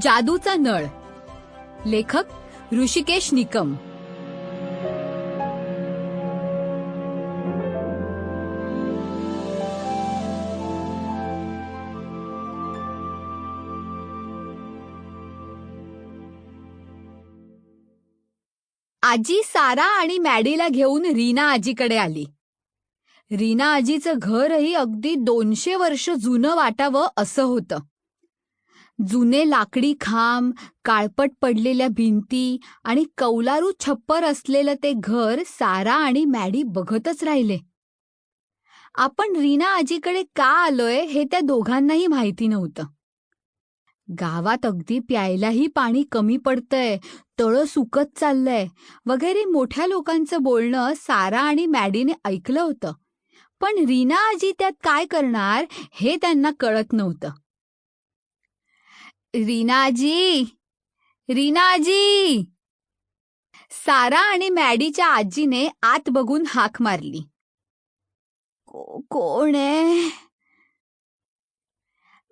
जादूचा नळ. लेखक ऋषिकेश निकम. आजी सारा आणि मॅडीला घेऊन रीना आजीकडे आली. रीना आजीचं घरही अगदी दोनशे वर्ष जुनं वाटावं असं होतं. जुने लाकडी खांब काळपट पडलेल्या भिंती आणि कौलारू छप्पर असलेलं ते घर सारा आणि मॅडी बघतच राहिले. आपण रीना आजीकडे का आलोय हे त्या दोघांनाही माहिती नव्हतं. गावात अगदी प्यायलाही पाणी कमी पडतंय तळं सुकत चाललंय वगैरे मोठ्या लोकांचं बोलणं सारा आणि मॅडीने ऐकलं होतं. पण रीना आजी त्यात काय करणार हे त्यांना कळत नव्हतं. रीनाजी रीनाजी. सारा आणि मॅडीच्या आजीने आत बघून हाक मारली. को- कोण आहे?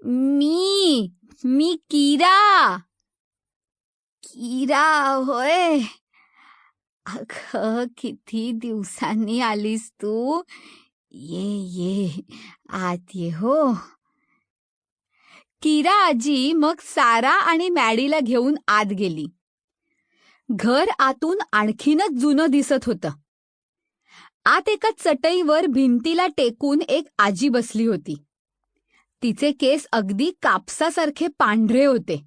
मी मी किरा. किरा होय. अख किती दिवसांनी आलीस तू. ये ये. आत ये हो. किरा आजी मग सारा आणि मॅडीला घेऊन आत गेली. घर आतून आणखीनच जुनं दिसत होतं. आत एका चटईवर भिंतीला टेकून एक आजी बसली होती. तिचे केस अगदी कापसासारखे पांढरे होते.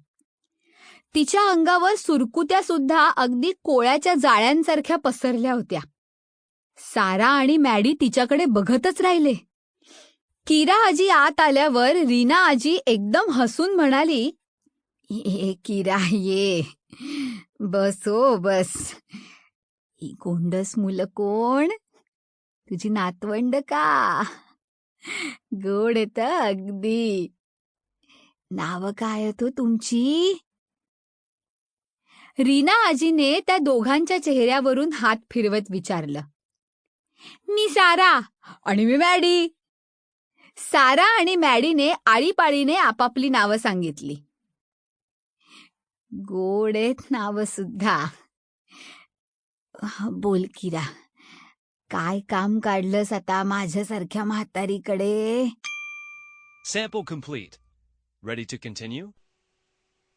तिच्या अंगावर सुरकुत्या सुद्धा अगदी कोळ्याच्या जाळ्यांसारख्या पसरल्या होत्या. सारा आणि मॅडी तिच्याकडे बघतच राहिले. किरा आजी आत आल्यावर रीना आजी एकदम हसून म्हणाली ये किरा ये. बस हो बस. ही गोंडस मुलं कोण? तुझी नातवंड का? गोड येत अगदी. नाव काय होतो तुमची? रीना आजीने त्या दोघांच्या चेहऱ्यावरून हात फिरवत विचारलं मी सारा आणि मी मॅडी. सारा आणि मॅडीने आळीपाळीने आपापली नावं सांगितली गोड आहेत नावं सुद्धा बोल किरा काय काम काढलंस आता माझ्यासारख्या म्हातारीकडे Sample complete. Ready to continue?